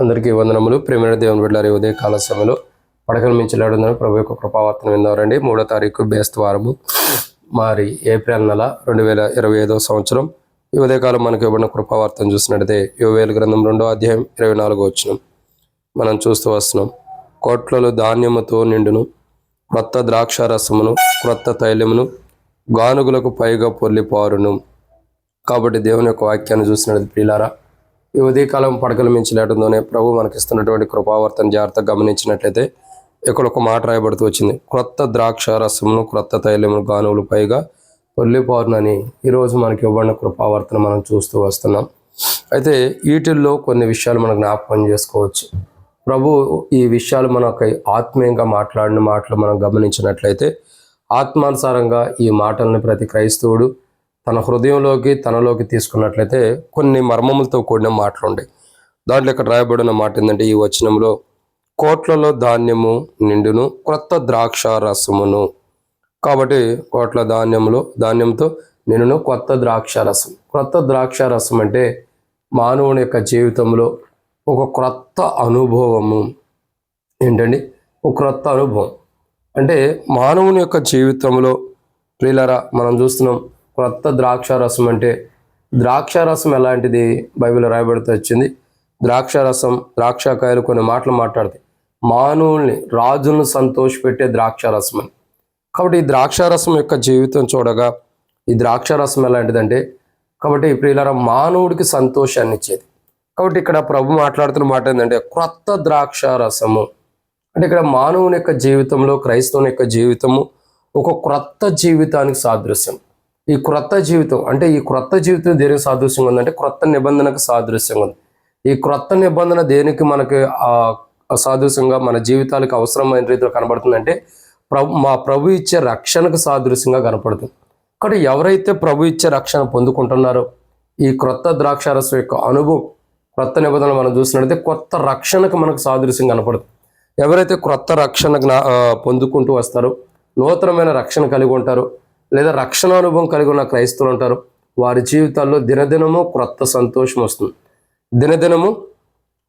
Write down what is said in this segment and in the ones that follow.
అందరికీ వందనములు. ప్రేమైన దేవుని బిడ్డారి ఉదయ కాల సమయంలో పడకల మించలాడుందని ప్రభు యొక్క కృపావర్తన విందారండి మూడో తారీఖు బేస్తవారము మరి ఏప్రిల్ నెల రెండు వేల ఇరవై ఐదో సంవత్సరం. ఈ ఉదయకాలం మనకి ఇవ్వబడిన కృపావార్తను చూసినట్టయితే యువవేల గ్రంథం రెండో అధ్యాయం ఇరవై నాలుగో వచ్చిన మనం చూస్తూ వస్తున్నాం. కోట్లలో ధాన్యముతో నిండును క్రొత్త ద్రాక్ష రసమును క్రొత్త తైలమును గానుగులకు పైగా పొల్లిపారును కాబట్టి దేవుని యొక్క వాక్యాన్ని చూసినది ప్రియులారా ఈ ఉదయకాలం పడకలు మించి లేటంతోనే ప్రభు మనకిస్తున్నటువంటి కృపావర్తన జాగ్రత్తగా గమనించినట్లయితే ఇక్కడ ఒక మాట రాయబడుతూ వచ్చింది. క్రొత్త ద్రాక్ష రసమును క్రొత్త తైలమును గానువులు పైగా పొల్లిపారునని ఈరోజు మనకి ఇవ్వబడిన కృపావర్తన మనం చూస్తూ వస్తున్నాం. అయితే వీటిల్లో కొన్ని విషయాలు మనం జ్ఞాపకం చేసుకోవచ్చు. ప్రభు ఈ విషయాలు మనకు ఆత్మీయంగా మాట్లాడిన మాటలు మనం గమనించినట్లయితే ఆత్మానుసారంగా ఈ మాటలను ప్రతి క్రైస్తవుడు తన హృదయంలోకి తనలోకి తీసుకున్నట్లయితే కొన్ని మర్మములతో కూడిన మాటలు ఉన్నాయి దాంట్లో ఇక్కడ రాయబడిన మాట ఏంటంటే ఈ వచనంలో కోట్లలో ధాన్యము నిండును క్రొత్త ద్రాక్ష రసమును కాబట్టి కోట్ల ధాన్యములో ధాన్యంతో నిండును కొత్త ద్రాక్ష రసం క్రొత్త ద్రాక్ష రసం అంటే మానవుని యొక్క జీవితంలో ఒక క్రొత్త అనుభవము. ఏంటండి? ఒక క్రొత్త అనుభవం. అంటే మానవుని యొక్క జీవితంలో ప్రియులరా మనం చూస్తున్నాం క్రొత్త ద్రాక్ష రసం అంటే ద్రాక్ష రసం ఎలాంటిది? బైబిల్ రాయబడుతూ వచ్చింది. ద్రాక్ష రసం ద్రాక్షకాయలు కొన్ని మాటలు మాట్లాడతాయి మానవుల్ని రాజులను సంతోషపెట్టే ద్రాక్ష రసం అని. కాబట్టి ఈ ద్రాక్ష రసం యొక్క జీవితం చూడగా ఈ ద్రాక్ష రసం ఎలాంటిదంటే కాబట్టి ప్రియులారా మానవుడికి సంతోషాన్ని ఇచ్చేది. కాబట్టి ఇక్కడ ప్రభు మాట్లాడుతున్న మాట ఏంటంటే క్రొత్త ద్రాక్ష రసము అంటే ఇక్కడ మానవుని యొక్క జీవితంలో క్రైస్తవుని యొక్క జీవితము ఒక క్రొత్త జీవితానికి సాదృశ్యం. ఈ క్రొత్త జీవితం అంటే ఈ క్రొత్త జీవితం దేనికి సాదృశ్యంగా ఉందంటే క్రొత్త నిబంధనకు సాదృశ్యంగా ఉంది. ఈ క్రొత్త నిబంధన దేనికి మనకి సాదృశ్యంగా మన జీవితాలకు అవసరమైన రీతిలో కనబడుతుందంటే ప్రభు మా ప్రభు ఇచ్చే రక్షణకు సాదృశ్యంగా కనపడుతుంది. కాబట్టి ఎవరైతే ప్రభు ఇచ్చే రక్షణ పొందుకుంటున్నారో ఈ క్రొత్త ద్రాక్షారసం యొక్క అనుభవం క్రొత్త నిబంధనలు మనం చూసినట్లయితే కొత్త రక్షణకు మనకు సాదృశ్యం కనపడుతుంది. ఎవరైతే క్రొత్త రక్షణ పొందుకుంటూ వస్తారో నూతనమైన రక్షణ కలిగి ఉంటారో లేదా రక్షణ అనుభవం కలిగి ఉన్న క్రైస్తవులు ఉంటారు. వారి జీవితాల్లో దినదినము క్రొత్త సంతోషం వస్తుంది. దినదినము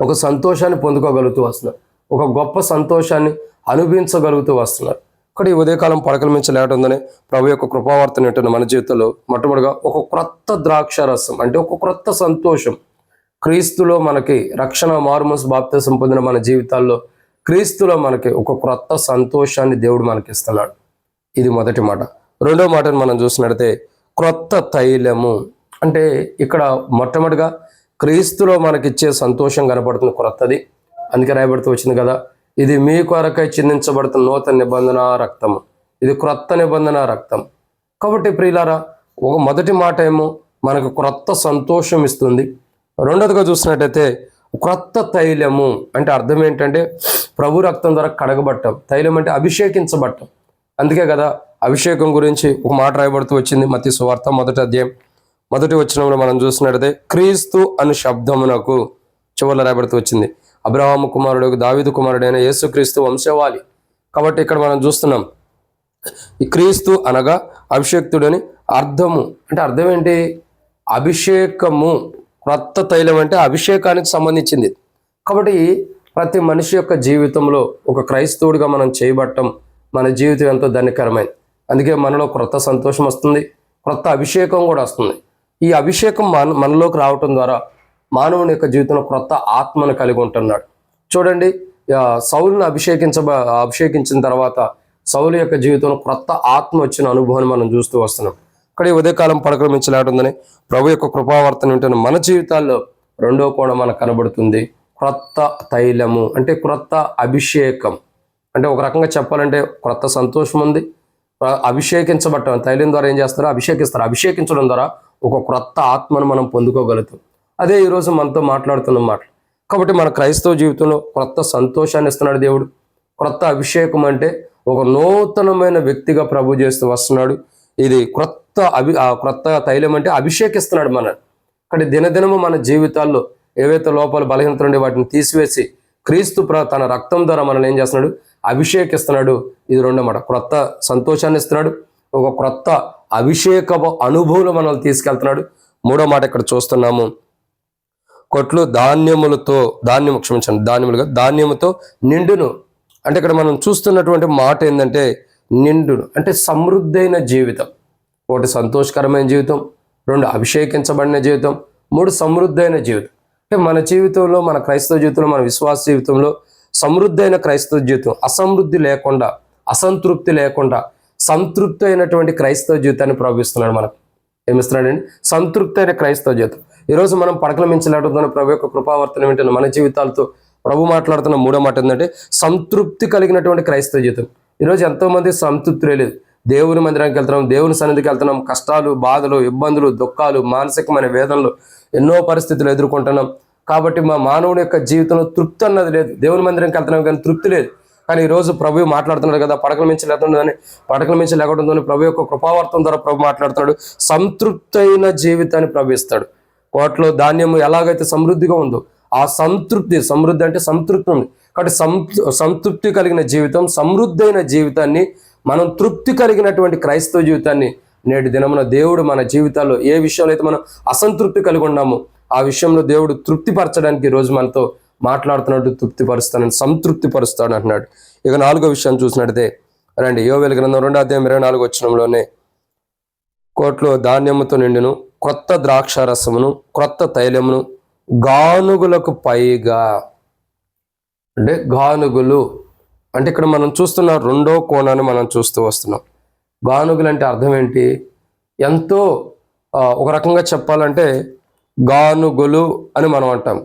ఒక సంతోషాన్ని పొందుకోగలుగుతూ వస్తున్నారు. ఒక గొప్ప సంతోషాన్ని అనుభవించగలుగుతూ వస్తున్నారు. ఇక్కడ ఈ ఉదయకాలం పడకల మించి లేటుందని ప్రభు యొక్క కృపావార్తను వింటున్న మన జీవితంలో మొట్టమొదటిగా ఒక క్రొత్త ద్రాక్ష రసం అంటే ఒక క్రొత్త సంతోషం. క్రీస్తులో మనకి రక్షణ మార్మస్ బాప్తిసం పొందిన మన జీవితాల్లో క్రీస్తులో మనకి ఒక క్రొత్త సంతోషాన్ని దేవుడు మనకి ఇస్తున్నాడు ఇది మొదటి మాట. రెండో మాటను మనం చూసినట్లయితే క్రొత్త తైలము. అంటే ఇక్కడ మొట్టమొదటిగా క్రీస్తులో మనకిచ్చే సంతోషం కనపడుతుంది క్రొత్తది. అందుకే రాయబడుతూ వచ్చింది కదా ఇది మీ కొరకై చిందించబడుతున్న నూతన నిబంధన రక్తము. ఇది క్రొత్త నిబంధన రక్తం. కాబట్టి ప్రియులారా ఒక మొదటి మాట ఏమో మనకు క్రొత్త సంతోషం ఇస్తుంది. రెండోదిగా చూసినట్టయితే క్రొత్త తైలము అంటే అర్థం ఏంటంటే ప్రభు రక్తం ద్వారా కడగబట్టం. తైలం అంటే అభిషేకించబట్టం. అందుకే కదా అభిషేకం గురించి ఒక మాట రాయబడుతూ వచ్చింది. మతి సువార్త మొదటి అధ్యాయం మొదటి వచనంలో మనం చూసినట్టయితే క్రీస్తు అను శబ్దమునకు చివరిలో రాయబడుతూ వచ్చింది. అబ్రహాము కుమారుడు దావిదు కుమారుడైన యేసుక్రీస్తు వంశవాలి కాబట్టి ఇక్కడ మనం చూస్తున్నాం ఈ క్రీస్తు అనగా అభిషేక్తుడని అర్థము. అంటే అర్థం ఏంటి? అభిషేకము. క్రొత్త తైలం అంటే అభిషేకానికి సంబంధించింది. కాబట్టి ప్రతి మనిషి యొక్క జీవితంలో ఒక క్రైస్తవుడిగా మనం చేయబట్టం మన జీవితం ఎంతో ధన్యకరమైనది అందుకే మనలో క్రొత్త సంతోషం వస్తుంది క్రొత్త అభిషేకం కూడా వస్తుంది. ఈ అభిషేకం మన మనలోకి రావటం ద్వారా మానవుని యొక్క జీవితంలో క్రొత్త ఆత్మను కలిగి ఉంటున్నాడు. చూడండి ఆ, సౌలును అభిషేకించబ అభిషేకించిన తర్వాత సౌలు యొక్క జీవితంలో క్రొత్త ఆత్మ వచ్చిన అనుభవాన్ని మనం చూస్తూ వస్తున్నాం. ఇక్కడ ఈ ఉదయకాలం పడకమించలేటుందని ప్రభు యొక్క కృపావర్తన వింటున్న మన జీవితాల్లో రెండో కోణం మనకు కనబడుతుంది. క్రొత్త తైలము అంటే క్రొత్త అభిషేకం. అంటే ఒక రకంగా చెప్పాలంటే క్రొత్త సంతోషం ఉంది అభిషేకించబట్టడం తైలం ద్వారా ఏం చేస్తారు అభిషేకిస్తారు. అభిషేకించడం ద్వారా ఒక క్రొత్త ఆత్మను మనం పొందుకోగలుగుతాం. అదే ఈరోజు మనతో మాట్లాడుతున్న మాట కాబట్టి మన క్రైస్తవ జీవితంలో క్రొత్త సంతోషాన్ని ఇస్తున్నాడు దేవుడు. క్రొత్త అభిషేకం అంటే ఒక నూతనమైన వ్యక్తిగా ప్రభు చేస్తూ వస్తున్నాడు. ఇది క్రొత్త అభి ఆ క్రొత్త తైలం అంటే అభిషేకిస్తున్నాడు మన కానీ దినదినము మన జీవితాల్లో ఏవైతే లోపాలు బలహీనత ఉండే వాటిని తీసివేసి క్రీస్తు ప్ర తన రక్తం ద్వారా మనల్ని ఏం చేస్తున్నాడు? అభిషేకిస్తున్నాడు. ఇది రెండో మాట. క్రొత్త సంతోషాన్ని ఇస్తున్నాడు. ఒక క్రొత్త అభిషేక అనుభవంలో మనల్ని తీసుకెళ్తున్నాడు. మూడో మాట ఇక్కడ చూస్తున్నాము. కొట్లు ధాన్యములతో ధాన్యము క్షమించండి ధాన్యములుగా ధాన్యముతో నిండును. అంటే ఇక్కడ మనం చూస్తున్నటువంటి మాట ఏంటంటే నిండును. అంటే సమృద్ధైన జీవితం. ఒకటి సంతోషకరమైన జీవితం రెండు అభిషేకించబడిన జీవితం మూడు సమృద్ధైన జీవితం. అంటే మన జీవితంలో మన క్రైస్తవ జీవితంలో మన విశ్వాస జీవితంలో సమృద్ధి అయిన క్రైస్తవ జీవితం అసమృద్ధి లేకుండా అసంతృప్తి లేకుండా సంతృప్తి అయినటువంటి క్రైస్తవ జీవితాన్ని ప్రవహిస్తున్నాడు మనకు. ఏమిస్తున్నాడండి సంతృప్తి అయిన క్రైస్తవ జీవితం. ఈరోజు మనం పడకల మించలాడుతున్న ప్రభు యొక్క కృపావర్తనం ఏంటంటే మన జీవితాలతో ప్రభు మాట్లాడుతున్న మూడో మాట ఏంటంటే సంతృప్తి కలిగినటువంటి క్రైస్తవ జీవితం. ఈరోజు ఎంతోమంది సంతృప్తి లేదు. దేవుని మందిరానికి వెళ్తున్నాం దేవుని సన్నిధికి వెళ్తున్నాం కష్టాలు బాధలు ఇబ్బందులు దుఃఖాలు మానసికమైన వేదనలు ఎన్నో పరిస్థితులు ఎదుర్కొంటున్నాం. కాబట్టి మా మానవుడి యొక్క జీవితంలో తృప్తి అన్నది లేదు. దేవుని మందిరానికి వెళ్తున్నాం కానీ తృప్తి లేదు. కానీ ఈ రోజు ప్రభు మాట్లాడుతున్నాడు కదా పడకల మించి లేకుండానే పడకల మించి లేకుండా ప్రభు యొక్క కృపావర్తం ద్వారా ప్రభు మాట్లాడుతున్నాడు. సంతృప్తైన జీవితాన్ని ప్రవేశిస్తాడు కోట్లో ధాన్యము ఎలాగైతే సమృద్ధిగా ఉందో ఆ సంతృప్తి సమృద్ధి అంటే సంతృప్తి ఉంది. కాబట్టి సంతృప్తి కలిగిన జీవితం సమృద్ధైన జీవితాన్ని మనం తృప్తి కలిగినటువంటి క్రైస్తవ జీవితాన్ని నేటి దినమున దేవుడు మన జీవితాల్లో ఏ విషయంలో అయితే మనం అసంతృప్తి కలిగి ఉన్నామో ఆ విషయంలో దేవుడు తృప్తిపరచడానికి రోజు మనతో మాట్లాడుతున్నట్టు తృప్తిపరుస్తానని సంతృప్తిపరుస్తాడు అంటున్నాడు. ఇక నాలుగో విషయం చూసినట్టయితే రండి యోవేల గ్రంథం రెండో అధ్యాయం ఇరవై నాలుగు వచ్చినంలోనే కోట్లో ధాన్యముతో నిండును క్రొత్త ద్రాక్ష రసమును క్రొత్త తైలమును గానుగులకు పైగా. అంటే గానుగులు అంటే ఇక్కడ మనం చూస్తున్న రెండో కోణాన్ని మనం చూస్తూ వస్తున్నాం. గానుగులు అంటే అర్థం ఏంటి? ఎంతో ఒక రకంగా చెప్పాలంటే గానుగులు అని మనం అంటాం.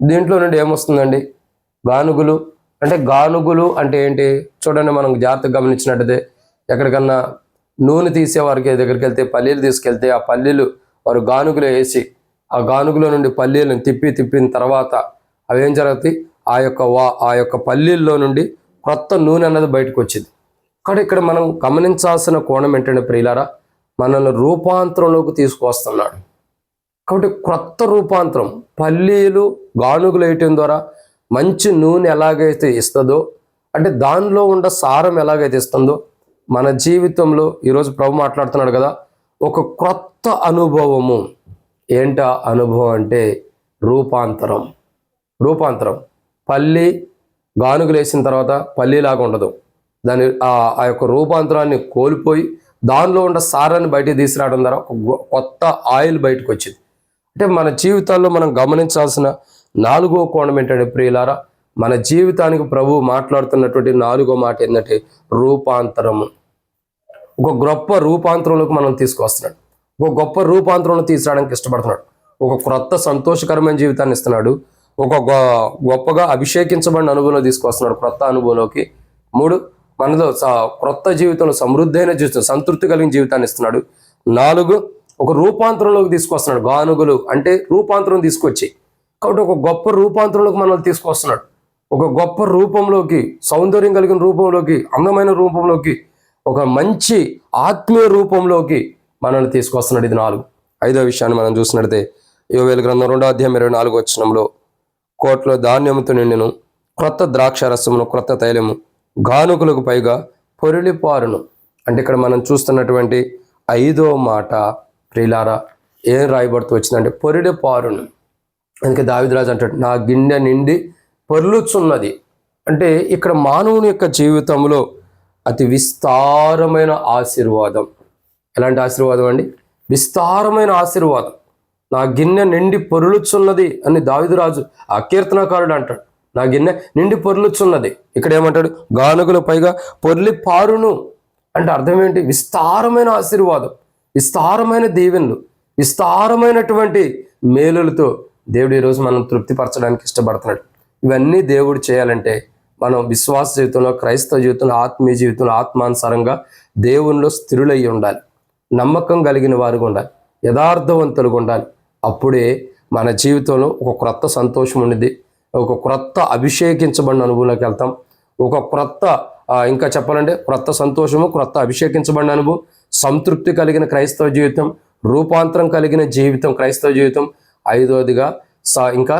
దీంట్లో నుండి ఏమొస్తుందండి? గానుగులు అంటే గానుగులు అంటే ఏంటి? చూడండి మనం జాగ్రత్తగా గమనించినట్టయితే ఎక్కడికన్నా నూనె తీసే వారికి దగ్గరికి వెళ్తే పల్లీలు తీసుకెళ్తే ఆ పల్లీలు వారు గానుగులో వేసి ఆ గానుగులో నుండి పల్లీలను తిప్పి తిప్పిన తర్వాత అవి ఏం జరుగుతాయి? ఆ యొక్క వా ఆ యొక్క పల్లీల్లో నుండి కొత్త నూనె అన్నది బయటకు వచ్చింది. కానీ ఇక్కడ మనం గమనించాల్సిన కోణం ఏంటంటే ప్రియులారా మనల్ని రూపాంతరంలోకి తీసుకువస్తున్నాడు. కాబట్టి క్రొత్త రూపాంతరం పల్లీలు గానుగులు వేయటం ద్వారా మంచి నూనె ఎలాగైతే ఇస్తుందో అంటే దానిలో ఉన్న సారం ఎలాగైతే ఇస్తుందో మన జీవితంలో ఈరోజు ప్రభు మాట్లాడుతున్నాడు కదా ఒక క్రొత్త అనుభవము. ఏంట అనుభవం అంటే రూపాంతరం. రూపాంతరం. పల్లి గానుగులు వేసిన తర్వాత పల్లీలాగా ఉండదు. దాని ఆ యొక్క రూపాంతరాన్ని కోల్పోయి దానిలో ఉన్న సారాన్ని బయటికి తీసుకురావడం ద్వారా కొత్త ఆయిల్ బయటకు వచ్చింది అంటే మన జీవితాల్లో మనం గమనించాల్సిన నాలుగో కోణం ఏంటంటే ప్రియులారా మన జీవితానికి ప్రభు మాట్లాడుతున్నటువంటి నాలుగో మాట ఏంటంటే రూపాంతరము ఒక గొప్ప రూపాంతరంలోకి మనం తీసుకొస్తున్నాడు ఒక గొప్ప రూపాంతరంలో తీసుకురావడానికి ఇష్టపడుతున్నాడు. ఒక క్రొత్త సంతోషకరమైన జీవితాన్ని ఇస్తున్నాడు. ఒక గొ- గొప్పగా అభిషేకించబడిన అనుభవంలో తీసుకొస్తున్నాడు క్రొత్త అనుభవంలోకి. మూడు మనలో స- క్రొత్త జీవితంలో సమృద్ధైన జీవితం సంతృప్తి కలిగిన జీవితాన్ని ఇస్తున్నాడు. నాలుగు ఒక రూపాంతరంలోకి తీసుకొస్తున్నాడు. గానుగులు అంటే రూపాంతరం తీసుకొచ్చి కాబట్టి ఒక గొప్ప రూపాంతరంలోకి మనల్ని తీసుకొస్తున్నాడు. ఒక గొప్ప రూపంలోకి సౌందర్యం కలిగిన రూపంలోకి అందమైన రూపంలోకి ఒక మంచి ఆత్మీయ రూపంలోకి మనల్ని తీసుకొస్తున్నాడు ఇది నాలుగు. ఐదో విషయాన్ని మనం చూసినట్లయితే యోవేల గ్రంథం రెండో అధ్యాయం ఇరవై నాలుగు వచ్చినంలో కోట్లో ధాన్యముతో నిండిను క్రొత్త ద్రాక్ష రసమును క్రొత్త తైలము గానుకులకు పైగా పొరిలిపారును. అంటే ఇక్కడ మనం చూస్తున్నటువంటి ఐదో మాట ప్రియులారా ఏం రాయబడుతూ వచ్చిందంటే పొరిడి పారును. అందుకే దావిదరాజు అంటాడు నా గిన్నె నిండి పొర్లుచున్నది. అంటే ఇక్కడ మానవుని యొక్క జీవితంలో అతి విస్తారమైన ఆశీర్వాదం. ఎలాంటి ఆశీర్వాదం అండి? విస్తారమైన ఆశీర్వాదం. నా గిన్నె నిండి పొరులుచున్నది అని దావిదరాజు ఆ కీర్తనకారుడు అంటాడు. నా గిన్నె నిండి పొరులుచున్నది. ఇక్కడ ఏమంటాడు? గానుగులు పైగా పొర్లి పారును. అంటే అర్థం ఏంటి? విస్తారమైన ఆశీర్వాదం. విస్తారమైన దీవెనలు విస్తారమైనటువంటి మేలులతో దేవుడు ఈరోజు మనం తృప్తిపరచడానికి ఇష్టపడుతున్నాడు. ఇవన్నీ దేవుడు చేయాలంటే మనం విశ్వాస జీవితంలో క్రైస్తవ జీవితంలో ఆత్మీయ జీవితంలో ఆత్మానుసారంగా దేవునిలో స్థిరులయ్యి ఉండాలి. నమ్మకం కలిగిన వారుగా ఉండాలి. యథార్థవంతులుగా ఉండాలి. అప్పుడే మన జీవితంలో ఒక క్రొత్త సంతోషం ఉండింది ఒక క్రొత్త అభిషేకించబడిన అనుభవంలోకి వెళ్తాం. ఒక క్రొత్త ఇంకా చెప్పాలంటే క్రొత్త సంతోషము క్రొత్త అభిషేకించబడిన అనుభవం సంతృప్తి కలిగిన క్రైస్తవ జీవితం రూపాంతరం కలిగిన జీవితం క్రైస్తవ జీవితం. ఐదవదిగా స ఇంకా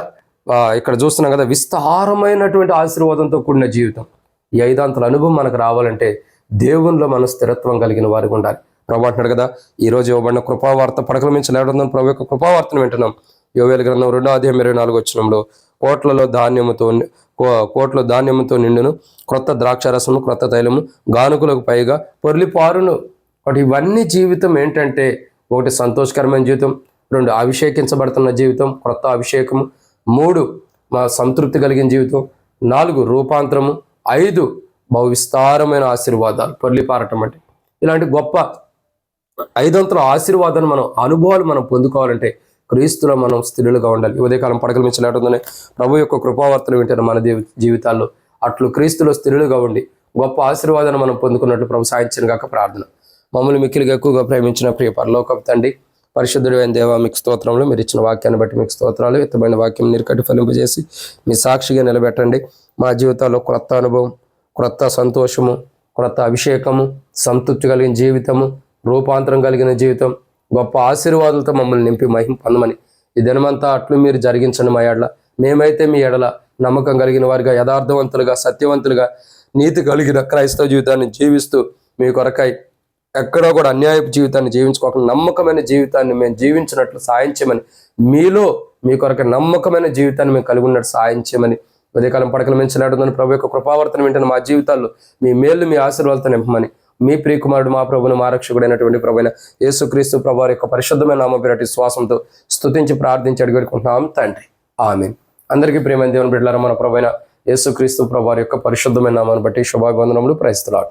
ఇక్కడ చూస్తున్నాం కదా విస్తారమైనటువంటి ఆశీర్వాదంతో కూడిన జీవితం. ఈ ఐదాంతల అనుభవం మనకు రావాలంటే దేవునిలో మన స్థిరత్వం కలిగిన వారికి ఉండాలి. ప్రభు అంటున్నాడు కదా ఈ రోజు ఇవ్వబడిన కృపావార్త పడకల మించి లేవడం ప్రభు యొక్క కృపావార్తను వింటున్నాం. యోవేల గ్రంథం రెండో అధ్యాయం ఇరవై నాలుగు వచ్చినంలో కోట్లలో ధాన్యముతో కోట్ల ధాన్యముతో నిండును క్రొత్త ద్రాక్షారసము క్రొత్త తైలము గానుకులకు పైగా పొర్లి కాబట్టి ఇవన్నీ జీవితం ఏంటంటే ఒకటి సంతోషకరమైన జీవితం రెండు అభిషేకించబడుతున్న జీవితం క్రొత్త అభిషేకము మూడు మా సంతృప్తి కలిగిన జీవితం నాలుగు రూపాంతరము ఐదు బహు విస్తారమైన ఆశీర్వాదాలు పొర్లిపారటం అంటే. ఇలాంటి గొప్ప ఐదంతుల ఆశీర్వాదాన్ని మనం అనుభవాలు మనం పొందుకోవాలంటే క్రీస్తులో మనం స్థిరులుగా ఉండాలి. ఉదయకాలం పడకలు మించలేటుందని ప్రభు యొక్క కృపావర్తలు వింటారు మన జీవితాల్లో అట్లు క్రీస్తులో స్థిరులుగా ఉండి గొప్ప ఆశీర్వాదాన్ని మనం పొందుకున్నట్లు ప్రభు సాధించిన కాక ప్రార్థన. మమ్మల్ని మిక్కిలిగా ఎక్కువగా ప్రేమించిన ప్రియ పరలోకపు తండ్రి పరిశుద్ధుడు అయిన దేవ మీకు స్తోత్రంలో మీరు ఇచ్చిన వాక్యాన్ని బట్టి మీకు స్తోత్రాలు. ఇతమైన వాక్యం నిరకటి ఫలింపజేసి మీ సాక్షిగా నిలబెట్టండి. మా జీవితాల్లో క్రొత్త అనుభవం క్రొత్త సంతోషము క్రొత్త అభిషేకము సంతృప్తి కలిగిన జీవితము రూపాంతరం కలిగిన జీవితం గొప్ప ఆశీర్వాదాలతో మమ్మల్ని నింపి మహిం పొందమని ఈ దినమంతా అట్లు మీరు జరిగించండి మా ఎడల. మేమైతే మీ ఎడల నమ్మకం కలిగిన వారిగా యథార్థవంతులుగా సత్యవంతులుగా నీతి కలిగిన క్రైస్తవ జీవితాన్ని జీవిస్తూ మీ కొరకై ఎక్కడో కూడా అన్యాయపు జీవితాన్ని జీవించుకోకుండా నమ్మకమైన జీవితాన్ని మేము జీవించినట్లు సాయం చేయమని మీలో మీ కొరకు నమ్మకమైన జీవితాన్ని మేము కలిగి ఉన్నట్టు సాయం చేయమని ఉదయకాలం పడకలు మించినట్టుందని ప్రభు యొక్క కృపావర్తన వింటున్న మా జీవితాల్లో మీ మేలు మీ ఆశీర్వాదాలతో నింపమని మీ ప్రియకుమారుడు మా ప్రభుని మా రక్షకుడైనటువంటి ప్రభుైన యేసుక్రీస్తు ప్రభు వారి యొక్క పరిశుద్ధమైన నామపేరటి శ్వాసంతో స్థుతించి ప్రార్థించి అడిగడుకుంటున్నాం తండ్రి. ఆమె అందరికీ ప్రేమ దేవుని బిడ్డలారా మన ప్రభుైన యేసుక్రీస్తు ప్రభు వారి యొక్క పరిశుద్ధమైన నామాన్ని బట్టి శుభాభివందనములు. ప్రయత్నాలు